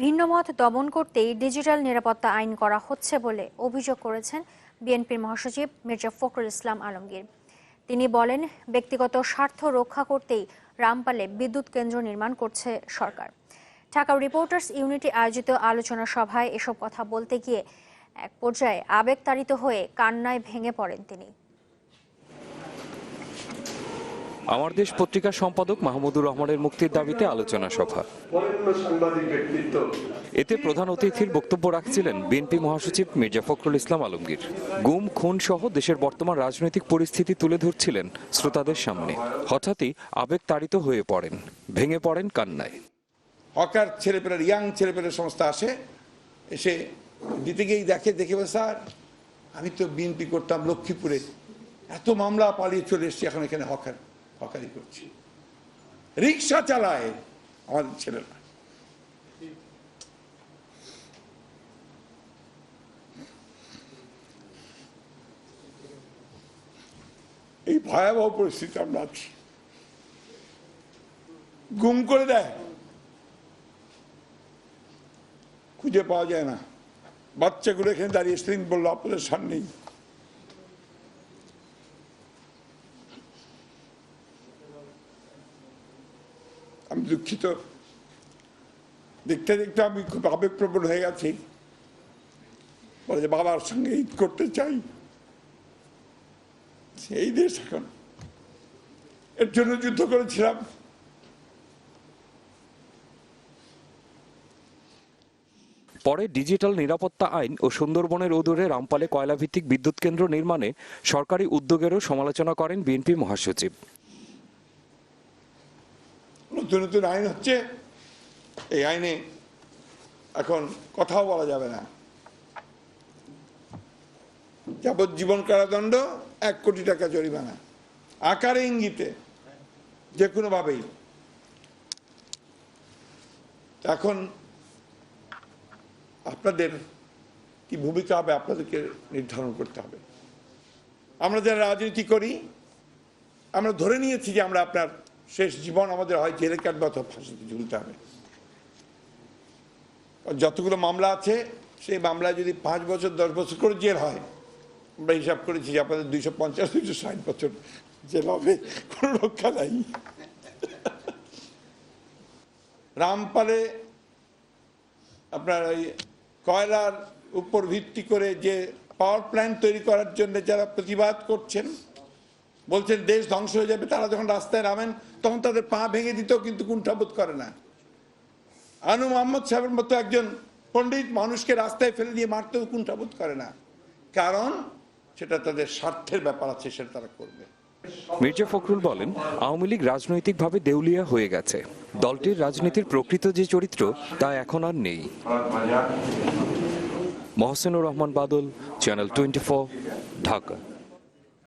ভিন্নমত দমন করতেই ডিজিটাল নিরাপত্তা আইন করা হচ্ছে বলে অভিযোগ করেছেন বিএনপির মহাসচিব মির্জা ফখরুল ইসলাম আলমগীর। তিনি বলেন, ব্যক্তিগত স্বার্থ রক্ষা করতেই রামপালে বিদ্যুৎ কেন্দ্র নির্মাণ করছে সরকার। ঢাকা রিপোর্টার্স ইউনিটি আয়োজিত আলোচনা সভায় এসব কথা বলতে গিয়ে এক পর্যায়ে আবেগতাড়িত হয়ে কান্নায় ভেঙে পড়েন তিনি। আমার দেশ পত্রিকার সম্পাদক মাহমুদুর রহমানের মুক্তির দাবিতে আলোচনা সভা। এতে প্রধান অতিথির বক্তব্য রাখছিলেন বিএনপি মহাসচিব মির্জা ফখরুল ইসলাম আলমগীর। গুম, খুন সহ দেশের বর্তমান রাজনৈতিক পরিস্থিতি তুলে ধরছিলেন শ্রোতাদের সামনে। হঠাৎই আবেগ তাড়িত হয়ে পড়েন, ভেঙে পড়েন কান্নায়। হকার ছেলেপেলের, ইয়াং ছেলেপেলের সংস্থা আসে, এসে দিতে গিয়েই দেখে দেখে স্যার, আমি তো বিএনপি করতাম লক্ষ্মীপুরে। এত মামলা পালিয়ে চলে এসেছি, এখন এখানে হকার। হকারি করছি। রিক্সা চালায় আমাদের ছেলেরা। এই ভয়াবহ পরিস্থিতি আমরা আছি। গুম করে দেয়। খুঁজে পাওয়া যায় না। বাচ্চাগুলো এখানে দাঁড়িয়ে স্ত্রীন বলল, আপনাদের সামনেই আমি দুঃখিত দেখতে দেখতে আমি খুব আবেগপ্রবণ হয়ে গেছি বলে যে বাবার সঙ্গে ঈদ করতে চাই সেই দেশ এখন এর জন্য যুদ্ধ করেছিলাম পরে ডিজিটাল নিরাপত্তা আইন ও সুন্দরবনের অদূরে রামপালে কয়লাভিত্তিক বিদ্যুৎ কেন্দ্র নির্মাণে সরকারি উদ্যোগেরও সমালোচনা করেন বিএনপি মহাসচিব। নতুন নতুন আইন হচ্ছে, এই আইনে এখন কথাও বলা যাবে না। যাবজ্জীবন কারাদণ্ড, এক কোটি টাকা জরিমানা। আকারে ইঙ্গিতে, যে কোনোভাবেই। এখন আপনাদের কি ভূমিকা হবে, আপনাদেরকে নির্ধারণ করতে হবে। আমরা যারা রাজনীতি করি, আমরা ধরে নিয়েছি যে আমরা আপনার শেষ জীবন আমাদের হয় জেলে কাটবে অথবা ফাঁসিতে ঝুলতে হবে। যতগুলো মামলা আছে, সেই মামলায় যদি পাঁচ বছর, দশ বছর করে জেল হয়, আমরা হিসাব করেছি যে আপনাদের দুইশো পঞ্চাশ, দুইশো ষাট বছর জেল হবে, কোনো রক্ষা নাই। রামপালে আপনার ওই কয়লার উপর ভিত্তি করে যে পাওয়ার প্ল্যান্ট তৈরি করার জন্য যারা প্রতিবাদ করছেন বলছেন, দেশ ধ্বংস হয়ে যাবে, তারা যখন রাস্তায় নামেন, তখন তাদের পা ভেঙে দিতেও কিন্তু কুণ্ঠাবোধ করে না। আনু মোহাম্মদ সাহেবের মতো একজন পণ্ডিত মানুষকে রাস্তায় ফেলে দিয়ে মারতেও কুণ্ঠাবোধ করে না। কারণ সেটা তাদের স্বার্থের ব্যাপার আছে, সেটা তারা করবে। মির্জা ফখরুল বলেন, আওয়ামী লীগ রাজনৈতিকভাবে দেউলিয়া হয়ে গেছে। দলটির রাজনীতির প্রকৃত যে চরিত্র, তা এখন আর নেই। Mohsenur Rahman Badal, channel twenty Dhaka.